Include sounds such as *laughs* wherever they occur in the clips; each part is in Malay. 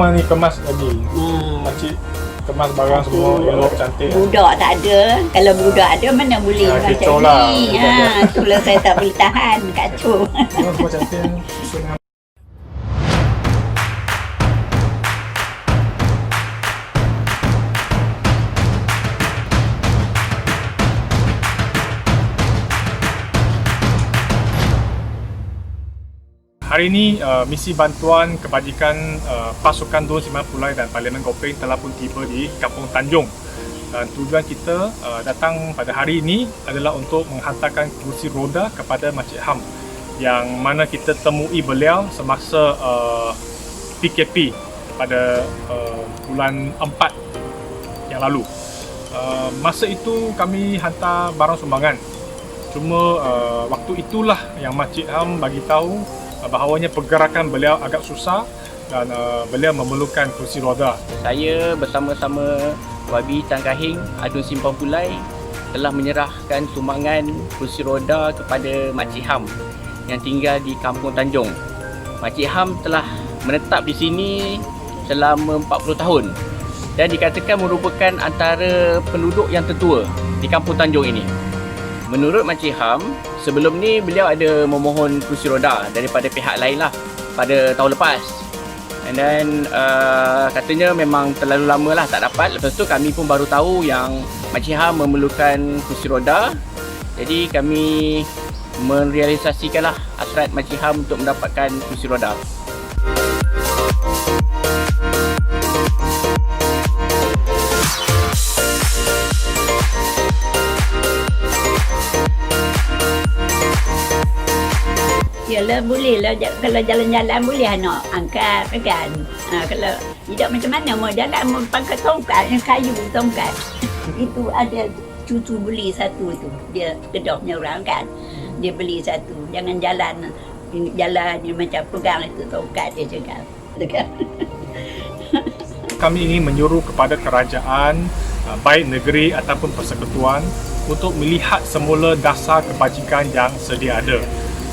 Rumah ni kemas lagi. Hmm. Makcik kemas barang semua elok cantik. Budak tak ada. Kalau budak ada mana boleh Ah, macam lah. ni. Ha, itulah saya tak boleh tahan kacau. Semua cantik. Hari ini uh, misi bantuan kebajikan uh, pasukan Dun Simpan Pulai dan Parlimen Kopeng telah pun tiba di Kampung Tanjung. Dan tujuan kita uh, datang pada hari ini adalah untuk menghantarkan kursi roda kepada Makcik Ham yang mana kita temui beliau semasa uh, PKP pada uh, bulan 4 yang lalu. Uh, masa itu kami hantar barang sumbangan. Cuma uh, waktu itulah yang Makcik Ham bagi tahu bahawanya pergerakan beliau agak susah dan uh, beliau memerlukan kursi roda. Saya bersama-sama Wabi Tan Kahing Adun Simpang Pulai telah menyerahkan sumbangan kursi roda kepada Makcik Ham yang tinggal di Kampung Tanjung. Makcik Ham telah menetap di sini selama 40 tahun dan dikatakan merupakan antara penduduk yang tertua di Kampung Tanjung ini. Menurut Makcik Ham, sebelum ni beliau ada memohon kursi roda daripada pihak lain lah pada tahun lepas. And then uh, katanya memang terlalu lama lah tak dapat. Lepas tu kami pun baru tahu yang Makcik Ham memerlukan kursi roda. Jadi kami merealisasikanlah hasrat Makcik Ham untuk mendapatkan kursi roda. Yalah boleh lah kalau jalan-jalan boleh anak angkat kan. Ha, kalau tidak macam mana mau jalan mau pakai tongkat yang kayu tongkat. *laughs* Itu ada cucu beli satu tu. Dia kedoknya orang kan. Dia beli satu. Jangan jalan jalan macam pegang itu tongkat dia cakap. Kami ingin menyuruh kepada kerajaan uh, baik negeri ataupun persekutuan untuk melihat semula dasar kebajikan yang sedia ada.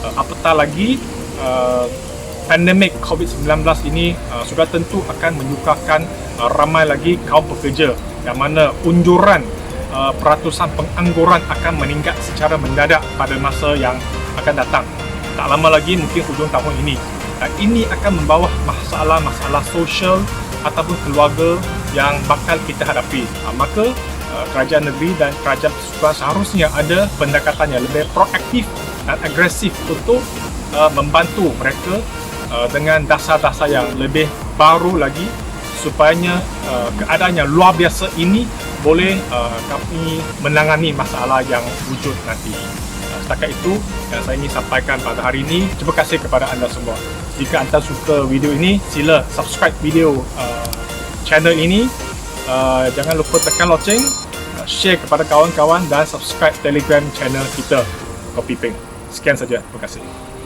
Uh, apatah lagi uh, pandemik COVID-19 ini uh, sudah tentu akan menyukarkan uh, ramai lagi kaum pekerja yang mana unjuran uh, peratusan pengangguran akan meningkat secara mendadak pada masa yang akan datang. Tak lama lagi mungkin hujung tahun ini. Dan ini akan membawa masalah-masalah sosial ataupun keluarga yang bakal kita hadapi. Uh, maka uh, kerajaan negeri dan kerajaan persekutuan seharusnya ada pendekatan yang lebih proaktif dan agresif untuk uh, membantu mereka uh, dengan dasar-dasar yang lebih baru lagi supaya uh, keadaan yang luar biasa ini boleh uh, kami menangani masalah yang wujud nanti. Uh, setakat itu yang saya ingin sampaikan pada hari ini. Terima kasih kepada anda semua. Jika anda suka video ini, sila subscribe video uh, channel ini. Uh, jangan lupa tekan loceng, uh, share kepada kawan-kawan dan subscribe telegram channel kita Kopi Peng. Sekian saja. Terima kasih.